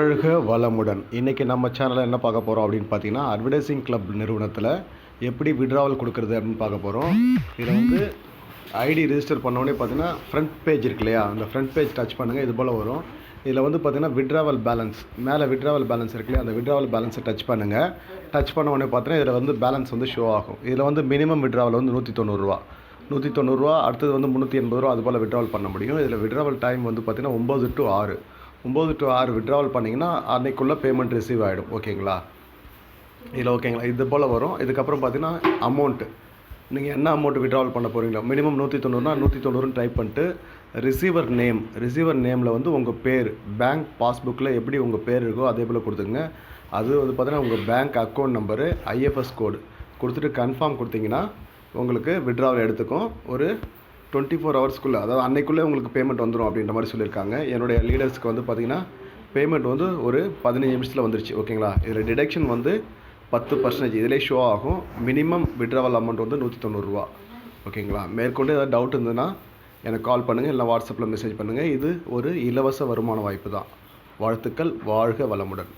வாழ்க வளமுடன். இன்றைக்கி நம்ம சேனலில் என்ன பார்க்க போகிறோம் அப்படின்னு பார்த்தீங்கன்னா அட்வர்டைசிங் கிளப் நிறுவனத்தில் எப்படி விட்ராவல் கொடுக்குறது அப்படின்னு பார்க்க போகிறோம் இதில் வந்து ஐடி ரிஜிஸ்டர் பண்ணோடனே பார்த்தீங்கன்னா ஃப்ரண்ட் பேஜ் இருக்கு இல்லையா? அந்த ஃப்ரண்ட் பேஜ் டச் பண்ணுங்கள் இது போல் வரும். இதில் வந்து பார்த்தீங்கன்னா விட்ராவல் பேலன்ஸ் மேலே விட்ராவல் பேலன்ஸ் இருக்கு இல்லையா? அந்த விட்ராவல் பேலன்ஸை டச் பண்ணுங்கள் டச் பண்ண உடனே பார்த்தீங்கன்னா இதில் வந்து பேலன்ஸ் வந்து ஷோ ஆகும். இதில் வந்து மினிமம் விட்ராவல் வந்து நூற்றி தொண்ணூறுரூவா நூற்றி தொண்ணூறுரூவா அடுத்தது வந்து முந்நூற்றி எண்பது ரூபா அது போல் விட்ராவல் பண்ண முடியும். இதில் விட்ராவல் டைம் வந்து பார்த்திங்கன்னா ஒம்பது டு ஆறு. ஒம்பது டு ஆறு விட்ராவல் பண்ணிங்கன்னா அன்னைக்குள்ளே பேமெண்ட் ரிசீவ் ஆகிடும் ஓகேங்களா? இதில் ஓகேங்களா? இது போல் வரும். இதுக்கப்புறம் பார்த்தீங்கன்னா அமௌண்ட்டு நீங்கள் என்ன அமௌண்ட் விட்ராவல் பண்ண போகிறீங்களோ மினிமம் நூற்றி தொண்ணூறுனா நூற்றி தொண்ணூறுன்னு டைப் பண்ணிட்டு ரிசீவர் நேம் ரிசீவர் நேமில் வந்து உங்கள் பேர் பேங்க் பாஸ்புக்கில் எப்படி உங்கள் பேர் இருக்கோ அதே போல் கொடுத்துங்க அது வந்து பார்த்தீங்கன்னா உங்கள் bank account number IFS code கொடுத்துட்டு கன்ஃபார்ம் கொடுத்தீங்கன்னா உங்களுக்கு விட்ராவல் எடுத்துக்கும். ஒரு டுவெண்ட்டி ஃபோர் ஹவர்ஸ்க்குள்ளே அதாவது அன்னைக்குள்ளே உங்களுக்கு பேமெண்ட் வந்துடும் அப்படின்ற மாதிரி சொல்லியிருக்காங்க. என்னுடைய லீடர்ஸ்க்கு வந்து பார்த்தீங்கன்னா பேமெண்ட் வந்து ஒரு பதினஞ்சு நிமிஷத்தில் வந்துருச்சு ஓகேங்களா இதில் டிடக்ஷன் வந்து பத்து பர்சன்டேஜ் இதிலே ஷோ ஆகும். மினிமம் விட்ராவல் அமௌண்ட் வந்து நூற்றி தொண்ணூறுரூவா ஓகேங்களா மேற்கொண்டு ஏதாவது டவுட் இருந்ததுன்னா எனக்கு கால் பண்ணுங்கள் இல்லை வாட்ஸ்அப்பில் மெசேஜ் பண்ணுங்கள் இது ஒரு இலவச வருமான வாய்ப்பு தான். வாழ்த்துக்கள் வாழ்க வளமுடன்.